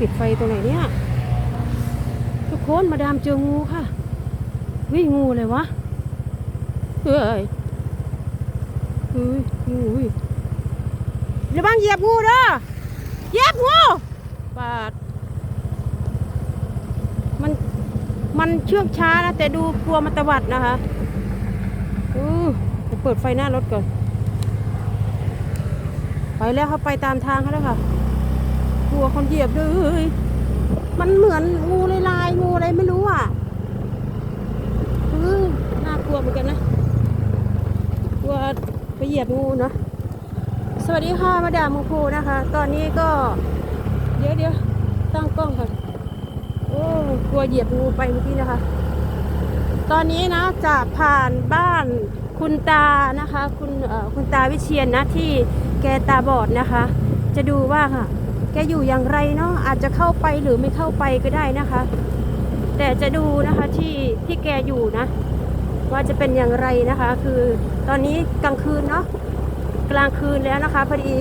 ปิดไฟตรงไหนเนี่ย ทุกคนมาดามเจองูค่ะวิงูเลยวะเฮ้ยเฮ้ยงูเฮ้ยระวังเหยียบงูเด้อเหยียบงูปาดมันมันเชื่องช้านะ แต่ดูกลัวมันตวัดนะคะอือจะเปิดไฟหน้ารถก่อน ไปแล้วเขาไปตามทางเขาแล้วค่ะ กลัวคนเหยียบเลย มันเหมือนงูลายๆงูอะไรไม่รู้อะเออน่ากลัวเหมือนกันนะกลัวไปเหยียบงูเนาะสวัสดีค่ะมาดามมูพูนะคะ ตอนนี้ก็ เดี๋ยวเดี๋ยวตั้งกล้องก่อนโอ้กลัวเหยียบงูไปเมื่อกี้นะคะ ตอนนี้นะจะผ่านบ้านคุณตานะคะ คุณเอ่อคุณตาวิเชียนนะที่แกตาบอดนะคะ จะดูว่าค่ะ แกอยู่อย่างไรเนาะอาจจะเข้าไปหรือไม่เข้าไปก็ได้นะคะ แต่จะดูนะคะที่ที่แกอยู่นะ ว่าจะเป็นอย่างไรนะคะ คือตอนนี้กลางคืนเนาะกลางคืนแล้วนะคะพอดี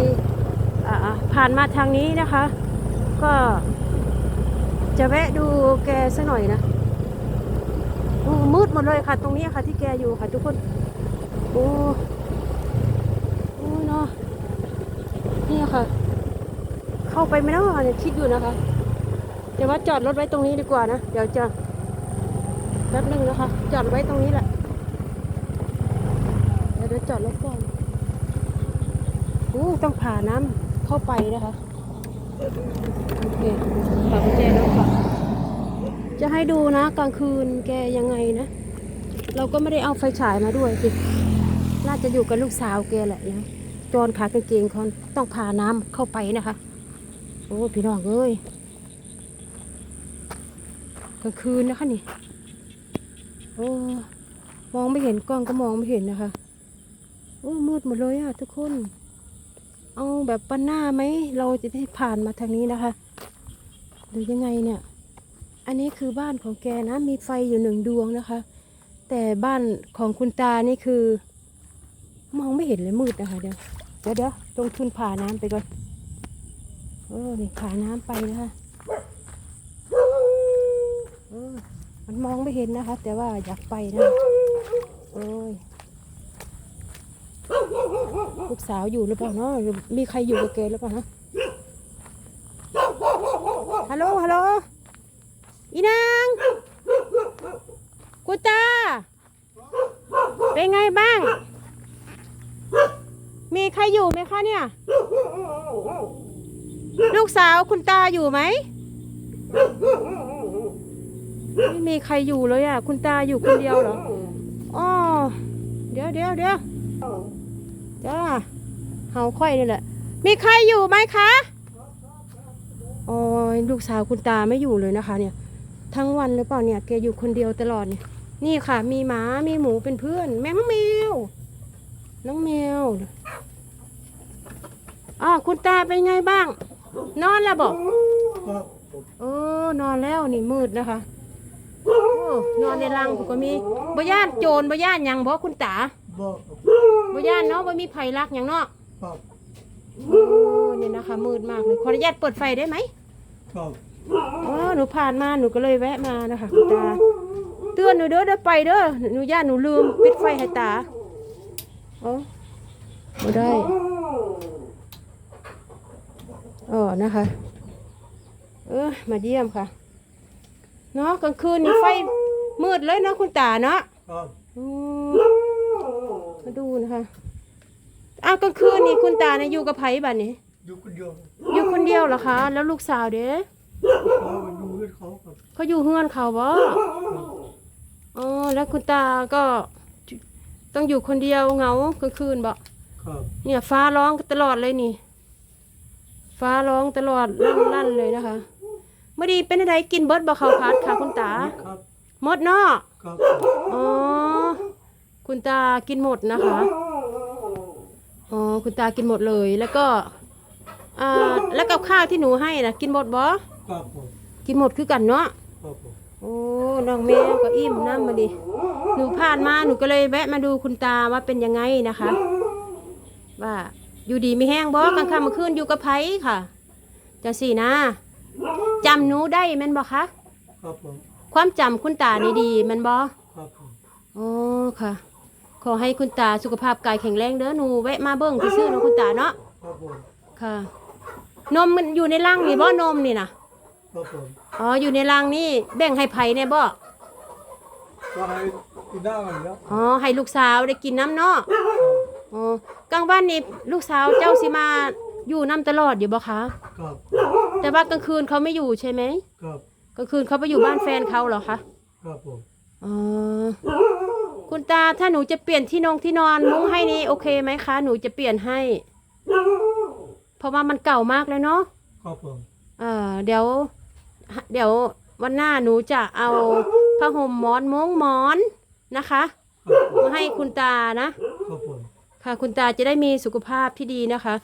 อผ่านมาทางนี้นะคะ ก็จะแวะดูแกสักหน่อยนะโอ้มืดหมดเลยค่ะ ตรงนี้ค่ะที่แกอยู่ค่ะทุกคน โอ้โอ้เนาะนี่ค่ะ เข้าไปไม่ได้เนี่ยคิดอยู่นะคะเดี๋ยวว่าจอดรถไว้ตรงนี้ดีกว่านะ เดี๋ยวจะแป๊บนึงนะคะ จอดไว้ตรงนี้แหละ เดี๋ยวจอดรถก่อนโอ้ต้องผ่าน้ำเข้าไปนะคะ โอเคฝากกุญแจรถค่ะ จะให้ดูนะกลางคืนแกยังไงนะ เราก็ไม่ได้เอาไฟฉายมาด้วยสิ น่าจะอยู่กับลูกสาวแกแหละนะจอนขากางเกงเขาต้องพาน้ำเข้าไปนะคะ โอ้พี่น้องเอ้ยกลางคืนนะคะนี่ โอ้มองไม่เห็นกล้องก็มองไม่เห็นนะคะ โอ้มืดหมดเลยอะทุกคน เอาแบบปันหน้าไหม เราจะได้ผ่านมาทางนี้นะคะ หรือยังไงเนี่ย อันนี้คือบ้านของแกนะ มีไฟอยู่หนึ่งดวงนะคะ แต่บ้านของคุณตานี่คือ มองไม่เห็นเลยมืดนะคะเดี๋ยวเดี๋ยวเดี๋ยวลงทุนผ่าน้ำไปก่อน โอ้นี่ผ่าน้ำไปนะคะเออมันมองไม่เห็นนะคะ แต่ว่าอยากไปนะโอ้ยลูกสาวอยู่หรือเปล่าเนาะหรือมีใครอยู่กับแกหรือเปล่านะฮัลโหลฮัลโหลอีนางกูตาเป็นไงบ้าง มีใครอยู่ไหมคะเนี่ย ลูกสาวคุณตาอยู่ไหม ไม่มีใครอยู่เลยอะ คุณตาอยู่คนเดียวเหรออ๋อเดี๋ยวเดี๋ยวเดี๋ยวจ้าเฮาค่อยนี่แหละ มีใครอยู่ไหมคะโอ้ยลูกสาวคุณตาไม่อยู่เลยนะคะ เนี่ย ทั้งวันหรือเปล่าเนี่ยแกอยู่คนเดียวตลอดเนี่ยนี่ค่ะ มีหมามีหมูเป็นเพื่อน แมวแมวน้องแมวอ๋อคุณตาเป็นไงบ้าง นอนแล้วบอกครับโอ้นอนแล้วนี่มืดนะคะโอ้นอนในรังก็มีบ่ย่านโจรบ่ย่านหยังบ่คุณตาบอกบ่ย่านเนาะบ่มีไผลักหยังเนาะครับโอ้นี่นะคะ มืดมากเลยขออนุญาตเปิดไฟได้ไหมครับอ๋อหนูผ่านมาหนูก็เลยแวะมานะคะคุณตาเตือนหนูเด้อเด้อไปเด้อหนูย่านหนูลืมปิดไฟให้ตาโอ้บ่ได้ อ๋อนะคะ เออมาเยี่ยมค่ะ เนาะกลางคืนนี่ไฟมืดเลยเนาะคุณตาเนาะครับอืมมาดูนะคะอ้าวกลางคืนนี่คุณตาเนี่ยอยู่กับไผบ้านนี้อยู่คนเดียวอยู่คนเดียวเหรอคะ แล้วลูกสาวเด้เขาไปดูเพื่อนเขาครับเขาอยู่เฮือนเขาบ่อ๋อแล้วคุณตาก็ต้องอยู่คนเดียวเหงากลางคืนบ่ครับเนี่ยฟ้าร้องตลอดเลยนี่ ฟ้าร้องตลอดลั่นลั่นเลยนะคะเมื่อดีเป็นอะไรกินเบิดบ่เขาวพัดค่ะคุณตาครับหมดเนาะครับอ๋อคุณตากินหมดนะคะอ๋อคุณตากินหมดเลยแล้วก็อ่าแล้วกับข้าวที่หนูให้นะกินหมดบ่ครับผมกินหมดคือกันเนาะครับผมโอ้น้องแมวก็อิ่มน้ำมาดิหนูผ่านมาหนูก็เลยแวะมาดูคุณตาว่าเป็นยังไงนะคะ ว่า อยู่ดีไม่แห้งบ่กลางค่ำกลางคืนอยู่กับไผค่ะจะสี่นะจำหนูได้แม่นบ่คะครับผมความจำคุณตานี่ดีแม่นบ่ครับผมอ๋อค่ะ ขอให้คุณตาสุขภาพกายแข็งแรงเด้อหนูแวะมาเบิ่งซื่อๆเนาะคุณตาเนาะครับผมค่ะ นมมันอยู่ในรังนี่บ่นมนี่นะครับผมอ๋ออยู่ในรังนี่แบ่งให้ไผเนี่ยบ่ก็ให้กินได้กันแล้วอ๋อให้ลูกสาวได้กินน้ำเนาะ อ๋อกลางวันนี่ลูกสาวเจ้าสิมาอยู่น้ำตลอดอยู่บ่คะครับแต่ว่ากลางคืนเขาไม่อยู่ใช่ไหมครับกลางคืนเขาไปอยู่บ้านแฟนเขาเหรอคะครับผมอ๋อคุณตาถ้าหนูจะเปลี่ยนที่นงที่นอนมุ้งให้นี่โอเคไหมคะ หนูจะเปลี่ยนให้ เพราะว่ามันเก่ามากแล้วเนาะครับผมเอ่อเดี๋ยว เดี๋ยววันหน้าหนูจะเอาผ้าห่มหมอนมุ้งหมอนนะคะครับผมมาให้คุณตานะ ครับผมค่ะ คุณตาจะได้มีสุขภาพที่ดีนะคะ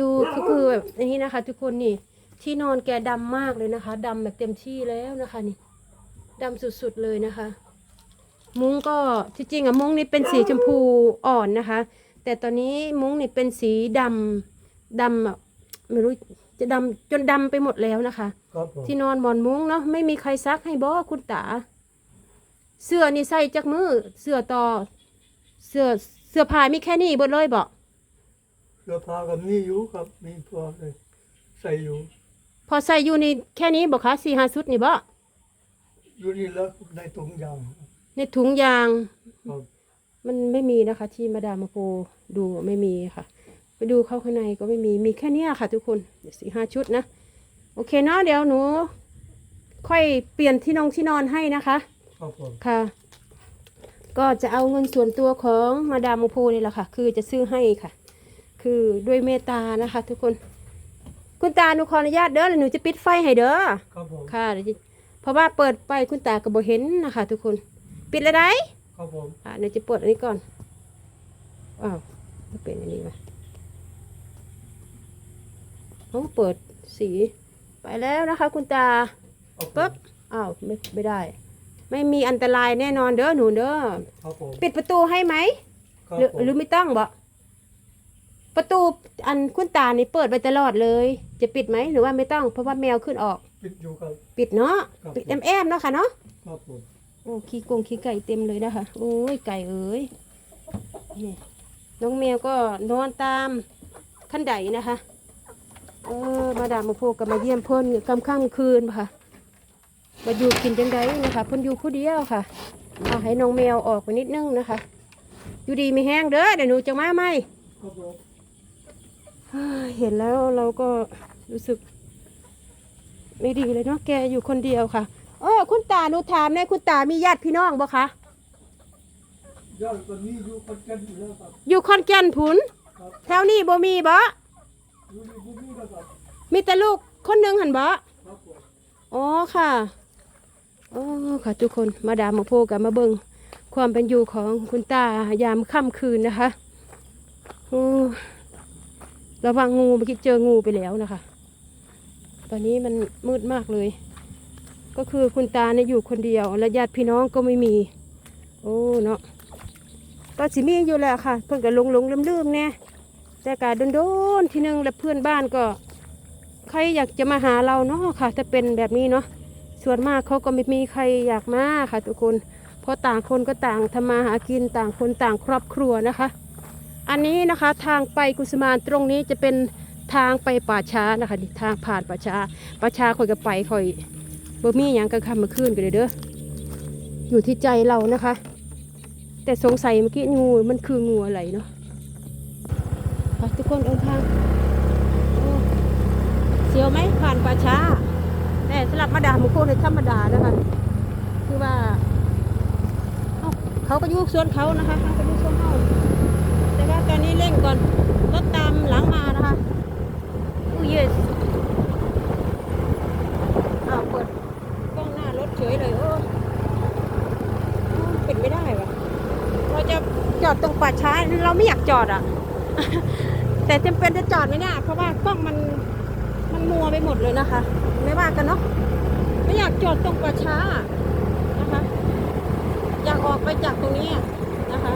ดูคือคือแบบนี้นะคะ ทุกคนนี่ที่นอนแกดำมากเลยนะคะดำแบบเต็มที่แล้วนะคะนี่ดำสุดๆเลยนะคะ มุ้งก็ที่จริงอะมุ้งนี่เป็นสีชมพูอ่อนนะคะ แต่ตอนนี้มุ้งนี่เป็นสีดำดำแบบไม่รู้จะดำจนดำไปหมดแล้วนะคะครับผมที่นอนหมอนมุ้งเนาะไม่มีใครซักให้บอคุณตา เสื้อนี่ใส่จากมือเสื้อต่อเสื้อ เสื้อผ้ามีแค่นี้เบดเลยบอกเสื้อผ้ากับมีอยู่ครับ มีพอเลยใส่อยู่ พอใส่อยู่นี่แค่นี้บอกคะสี่ห้าชุดนี่บ่อยู่นี่แล้วในถุงยางในถุงยาง ครับมันไม่มีนะคะ ที่มาดามโปดูไม่มีค่ะ ไปดูเข้าข้างในก็ไม่มีมีแค่เนี้ยค่ะ ทุกคนเดี๋ยวสี่ห้าชุดนะโอเคเนาะเดี๋ยวหนู ค่อยเปลี่ยนที่นองที่นอนให้นะคะ ครับผม ค่ะ ก็จะเอาเงินส่วนตัวของมาดามโพนี่แหละค่ะ คือจะซื้อให้ค่ะ คือด้วยเมตตานะคะ ทุกคน คุณตาหนูขออนุญาตเด้อแล้วหนูจะปิดไฟให้เด้อครับผมค่ะเดี๋ยวจะเพราะว่าเปิดไปคุณตาก็บ่เห็นนะคะ ทุกคน ปิดเลยได้ครับผมอะเดี๋ยวจะเปิดอันนี้ก่อนอ้าวไม่เป็นอันนี้วะโอ้เปิดสีไปแล้วนะคะ คุณตาครับผมปึ๊บอ้าวไม่ไม่ได้ ไม่มีอันตรายแน่นอนเด้อหนูเด้อครับผมปิดประตูให้ไหมครับหรือผมหรือไม่ต้องบ่ประตูอันคุณตานี่เปิดไปตลอดเลย จะปิดไหมหรือว่าไม่ต้องเพราะว่าแมวขึ้นออก ปิดอยู่ครับ ปิดเนาะครับ ปิดแอมแอมๆเนาะค่ะเนาะ ครับผมโอ้ขี้กงขี้ไก่เต็มเลยนะคะโอ้ยไก่เอ้ยนี่น้องแมวก็นอนตามขั้นไดนะคะ เออมาดามมาโพกก็มาเยี่ยมเพ่นกำค่ำคืนค่ะ มาอยู่กินจังไดนะคะเพ่นอยู่ผู้เดียวค่ะเอาให้น้องแมวออกไปนิดนึงนะคะ อยู่ดีไม่แห้งเด้อเดี๋ยวหนูจะมาไหมครับผมเฮ้ยเห็นแล้วเราก็รู้สึก ไม่ดีเลยเนาะแกอยู่คนเดียวค่ะเออคุณตาหนูถามเนี่ยคุณตามีญาติพี่น้องบ่คะยอดตัวนี้อยู่คนกันอยู่แล้วครับอยู่คอนแก่นผุนครับแถวนี้บ่มีบ่อยู่ในภูมินะครับมีแต่ลูกคนหนึ่งหันบ่ครับผมอ๋อค่ะ โอ๋อค่ะทุกคนมาดามมาโพกันมาเบิงความเป็นอยู่ของคุณตายามค่ำคืนนะคะโอ้ระวังงูเมื่อกี้เจองูไปแล้วนะคะ ตอนนี้มันมืดมากเลย ก็คือคุณตาเนี่ยอยู่คนเดียว และญาติพี่น้องก็ไม่มี โอ้เนาะก็สิมีอยู่แหละค่ะ เพิ่อนก็หลงหลงลืมลืมๆแน่แต่กาโดนๆทีนึงและเพื่อนบ้านก็ ใครอยากจะมาหาเราเนาะค่ะถ้าเป็นแบบนี้เนาะ ส่วนมากเขาก็ไม่มีใครอยากมาค่ะ ทุกคน เพราะต่างคนก็ต่างทำมาหากินต่างคนต่างครอบครัวนะคะ อันนี้นะคะทางไปกุสมานตรงนี้จะเป็นทางไปป่าช้านะคะทางผ่านป่าช้าป่าช้าคอยก็ไปคอยบ่มีอย่างกลางค่ำกลางคืนกันเลยเด้ออยู่ที่ใจเรานะคะ แต่สงสัยเมื่อกี้งูมันคืองูอะไรเนาะทุกคนเดินทางเสียวไหมผ่านป่าช้า แต่สลับมาด่าหมูโคในธรรมดานะคะคือว่าเขาก็ยุ่สวนเขานะคะเขาก็ยุ่สวนเขาแต่ว่าตอนนี้เร่งก่อนรถตามหลังมานะคะอู้เยสอ้าวเปิดกล้องหน้ารถเฉยเลยโอ้เป็นไม่ได้วะเราจะจอดตรงป่าช้าเราไม่อยากจอดอะ แต่จำเป็นจะจอดไหม่ได้เพราะว่ากล้องมัน มันมัวไปหมดเลยนะคะ ไม่ว่ากันเนาะไม่อยากจอดตรงป่าช้านะคะ อยากออกไปจากตรงนี้นะคะ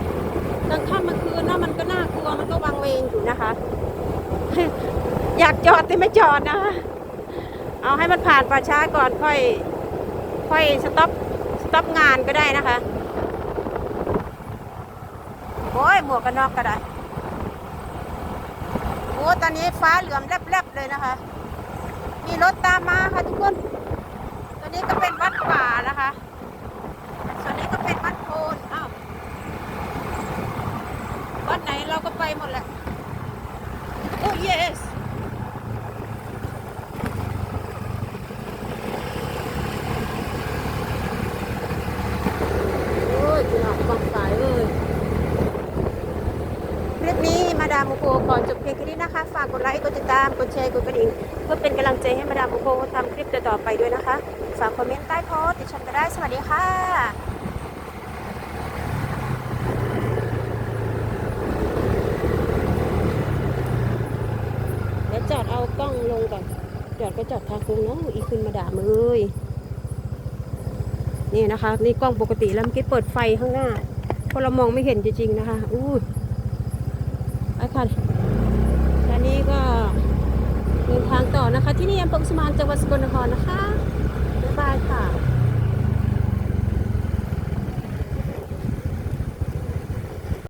กลางค่ำกลางคืนนะมันก็น่ากลัวมันก็วังเวงอยู่นะคะ อยากจอดแต่ไม่จอดนะคะเอาให้มันผ่านป่าช้าก่อนค่อย ค่อยสต็อปสต็อปงานก็ได้นะคะโอ้ยหมวกกันน็อกก็ได้โอ้ตอนนี้ฟ้าเหลือมแลบๆเลยนะคะ มีรถตามมาค่ะทุกคน ตัวนี้ก็เป็นวัดป่านะคะ ส่วนนี้ก็เป็นวัดโพนอ้าววัดไหนเราก็ไปหมดแหละ โอ้ yes โอ้ยพี่น้องบังสายเลย คลิปนี้มาดาม โมโกขอจบเพียงแค่นี้นะคะ ฝากกดไลค์ กดติดตาม กดแชร์ กดกระดิ่ง เพื่อเป็นกำลังใจให้มาดามโมโกทำคลิปต่อไปด้วยนะคะ ฝากคอมเมนต์ใต้โพสติดชมกันได้ สวัสดีค่ะเดี๋ยวจอดเอากล้องลงก่อน จอดก็จอดทางโค้งเนาะอีกขึ้นมาด่ามือเลยนี่นะคะ นี่กล้องปกติแล้วเมื่อกี้เปิดไฟข้างหน้าเพราะเรามองไม่เห็นจริงๆนะคะอู้ ค่ะ และนี่ก็เดินทางต่อนะคะ ที่นี่อำเภอสมานจังหวัดสกลนครนะคะ บ๊ายบายค่ะ